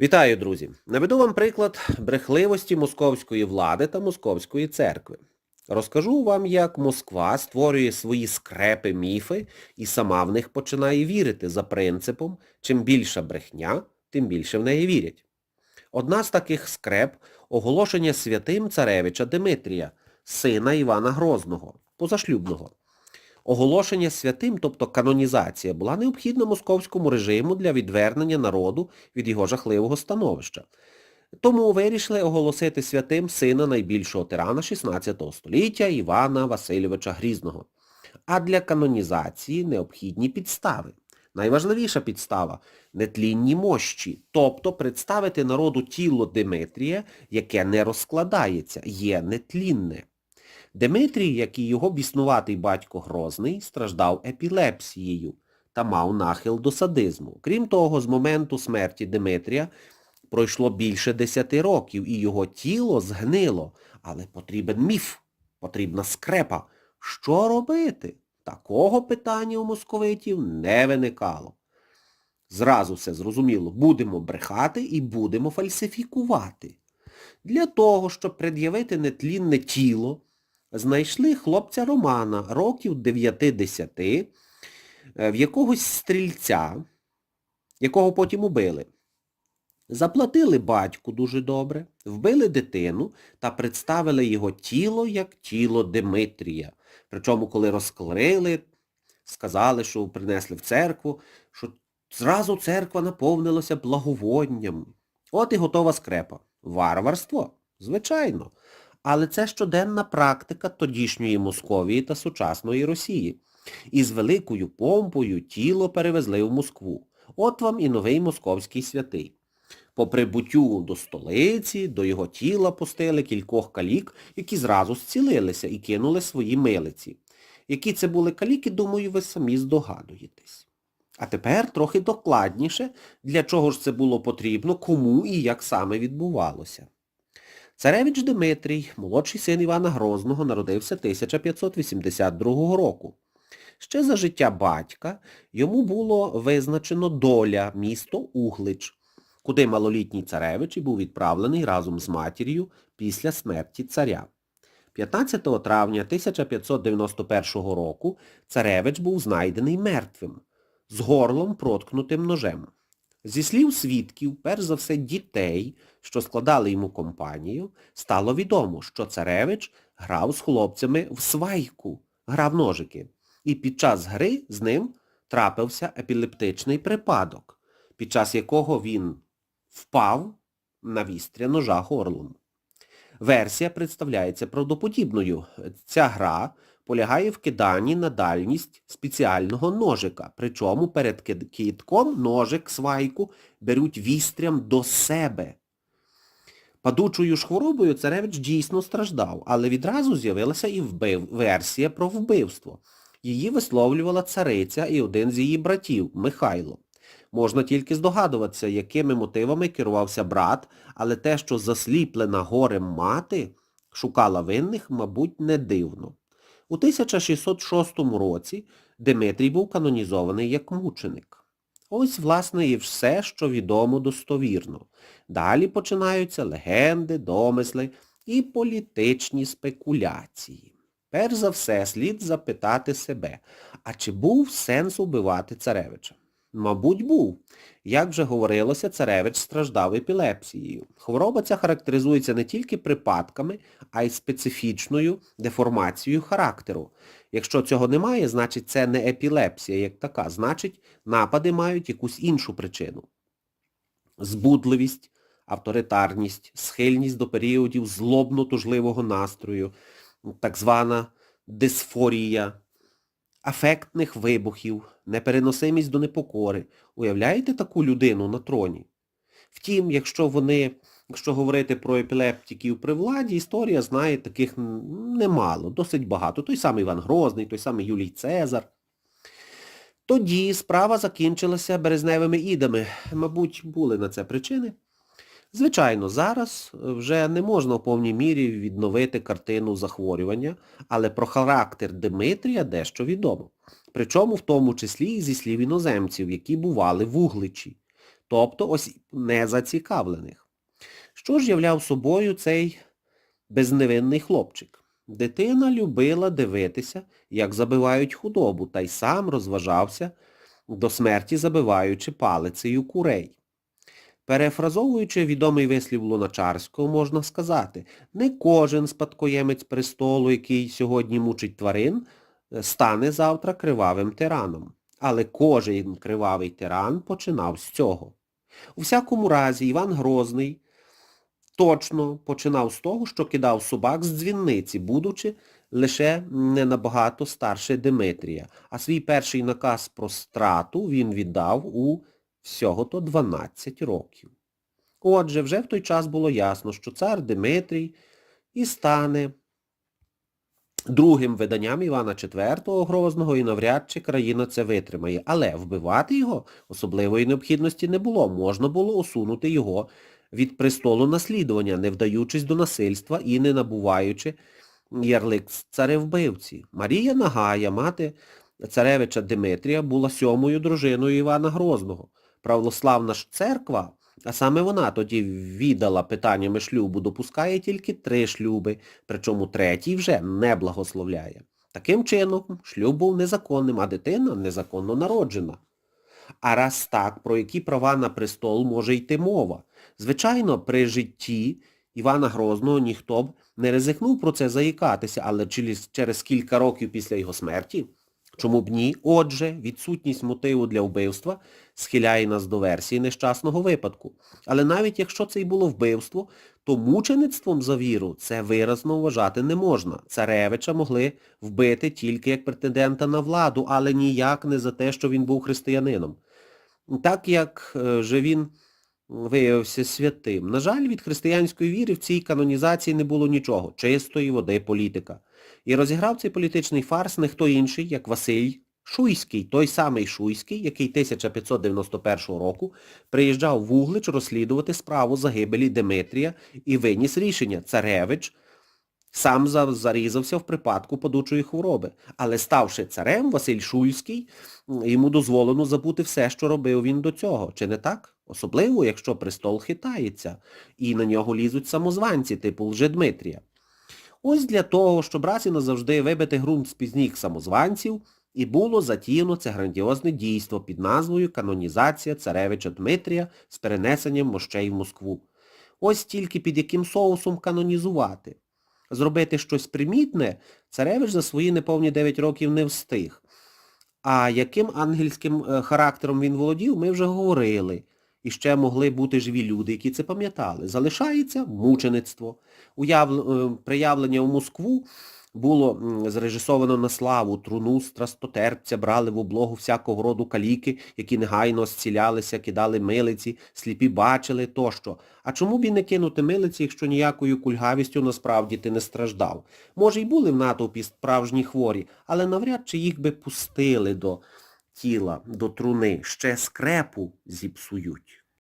Вітаю, друзі! Наведу вам приклад брехливості московської влади та московської церкви. Розкажу вам, як Москва створює свої скрепи, міфи і сама в них починає вірити за принципом, чим більша брехня, тим більше в неї вірять. Одна з таких скреп – оголошення святим царевича Димитрія, сина Івана Грозного, позашлюбного. Оголошення святим, тобто канонізація, була необхідна московському режиму для відвернення народу від його жахливого становища. Тому вирішили оголосити святим сина найбільшого тирана 16 століття Івана Васильовича Грізного. А для канонізації необхідні підстави. Найважливіша підстава – нетлінні мощі, тобто представити народу тіло Димитрія, яке не розкладається, є нетлінне. Димитрій, як і його біснуватий батько Грозний, страждав епілепсією та мав нахил до садизму. Крім того, з моменту смерті Димитрія пройшло більше десяти років, і його тіло згнило. Але потрібен міф, потрібна скрепа. Що робити? Такого питання у московитів не виникало. Зразу все зрозуміло, будемо брехати і будемо фальсифікувати. Для того, щоб пред'явити нетлінне тіло, знайшли хлопця Романа, років 9-10, в якогось стрільця, якого потім убили. Заплатили батьку дуже добре, вбили дитину та представили його тіло як тіло Димитрія. Причому, коли розклеїли, сказали, що принесли в церкву, що зразу церква наповнилася благовонням. От і готова скрепа. Варварство? Звичайно. Але це щоденна практика тодішньої Московії та сучасної Росії. І з великою помпою тіло перевезли в Москву. От вам і новий московський святий. По прибуттю до столиці, до його тіла пустили кількох калік, які зразу зцілилися і кинули свої милиці. Які це були каліки, думаю, ви самі здогадуєтесь. А тепер трохи докладніше, для чого ж це було потрібно, кому і як саме відбувалося. Царевич Дмитрій, молодший син Івана Грозного, народився 1582 року. Ще за життя батька йому було визначено доля місто Углич, куди малолітній царевич і був відправлений разом з матір'ю після смерті царя. 15 травня 1591 року царевич був знайдений мертвим, з горлом проткнутим ножем. Зі слів свідків, перш за все дітей, що складали йому компанію, стало відомо, що царевич грав з хлопцями в свайку, грав ножики. І під час гри з ним трапився епілептичний припадок, під час якого він впав на вістря ножа горлом. Версія представляється правдоподібною. Ця гра полягає в киданні на дальність спеціального ножика. Причому перед китком ножик, свайку беруть вістрям до себе. Падучою ж хворобою царевич дійсно страждав, але відразу з'явилася і вбив... версія про вбивство. Її висловлювала цариця і один з її братів, Михайло. Можна тільки здогадуватися, якими мотивами керувався брат, але те, що засліплена горем мати шукала винних, мабуть, не дивно. У 1606 році Димитрій був канонізований як мученик. Ось, власне, і все, що відомо достовірно. Далі починаються легенди, домисли і політичні спекуляції. Перш за все, слід запитати себе, а чи був сенс убивати царевича? Мабуть, був. Як вже говорилося, царевич страждав епілепсією. Хвороба ця характеризується не тільки припадками, а й специфічною деформацією характеру. Якщо цього немає, значить це не епілепсія як така, значить напади мають якусь іншу причину. Збудливість, авторитарність, схильність до періодів злобно-тужливого настрою, так звана дисфорія, афектних вибухів, непереносимість до непокори. Уявляєте таку людину на троні? Втім, якщо вони, якщо говорити про епілептиків при владі, історія знає таких немало, досить багато. Той самий Іван Грозний, той самий Юлій Цезар. Тоді справа закінчилася березневими ідами. Мабуть, були на це причини. Звичайно, зараз вже не можна в повній мірі відновити картину захворювання, але про характер Дмитрія дещо відомо. Причому в тому числі і зі слів іноземців, які бували в Угличі. тобто ось незацікавлених. Що ж являв собою цей безневинний хлопчик? Дитина любила дивитися, як забивають худобу, та й сам розважався, до смерті забиваючи палицею курей. Перефразовуючи відомий вислів Луначарського, можна сказати, не кожен спадкоємець престолу, який сьогодні мучить тварин, стане завтра кривавим тираном. Але кожен кривавий тиран починав з цього. У всякому разі, Іван Грозний точно починав з того, що кидав собак з дзвінниці, будучи лише не набагато старше Димитрія, а свій перший наказ про страту він віддав у всього-то 12 років. Отже, вже в той час було ясно, що цар Димитрій і стане другим виданням Івана IV Грозного і навряд чи країна це витримає. Але вбивати його особливої необхідності не було. Можна було усунути його від престолу наслідування, не вдаючись до насильства і не набуваючи ярлик царевбивці. Марія Нагая, мати царевича Димитрія, була сьомою дружиною Івана Грозного. Православна ж церква, а саме вона тоді віддала питаннями шлюбу, допускає тільки три шлюби, причому третій вже не благословляє. Таким чином, шлюб був незаконним, а дитина незаконно народжена. А раз так, про які права на престол може йти мова? Звичайно, при житті Івана Грозного ніхто б не ризикнув про це заїкатися, але через, кілька років після його смерті, чому б ні? Отже, відсутність мотиву для вбивства схиляє нас до версії нещасного випадку. Але навіть якщо це й було вбивство, то мучеництвом за віру це виразно вважати не можна. Царевича могли вбити тільки як претендента на владу, але ніяк не за те, що він був християнином. Так як е, же він виявився святим. На жаль, від християнської віри в цій канонізації не було нічого, чистої води політика. І розіграв цей політичний фарс не хто інший, як Василь Шуйський, той самий Шуйський, який 1591 року приїжджав в Углич розслідувати справу загибелі Димитрія і виніс рішення царевич сам зарізався в припадку падучої хвороби. Але ставши царем, Василь Шуйський, йому дозволено забути все, що робив він до цього. Чи не так? Особливо, якщо престол хитається і на нього лізуть самозванці, типу Лжедмитрія. Ось для того, щоб раз і назавжди вибити ґрунт з пізніх самозванців, і було затіяно це грандіозне дійство під назвою Канонізація царевича Дмитрія з перенесенням мощей в Москву. Ось тільки під яким соусом канонізувати. Зробити щось примітне царевич за свої неповні 9 років не встиг. А яким ангельським е, характером він володів, ми вже говорили. І ще могли бути живі люди, які це пам'ятали. Залишається мучеництво. Уяв... е, Приявлення в Москву було зрежисовано на славу. Труну страстотерпця брали в облогу всякого роду каліки, які негайно зцілялися, кидали милиці, сліпі бачили тощо. А чому б і не кинути милиці, якщо ніякою кульгавістю насправді ти не страждав? Може, й були в натовпі справжні хворі, але навряд чи їх би пустили до тіла, до труни. Ще скрепу зіпсують.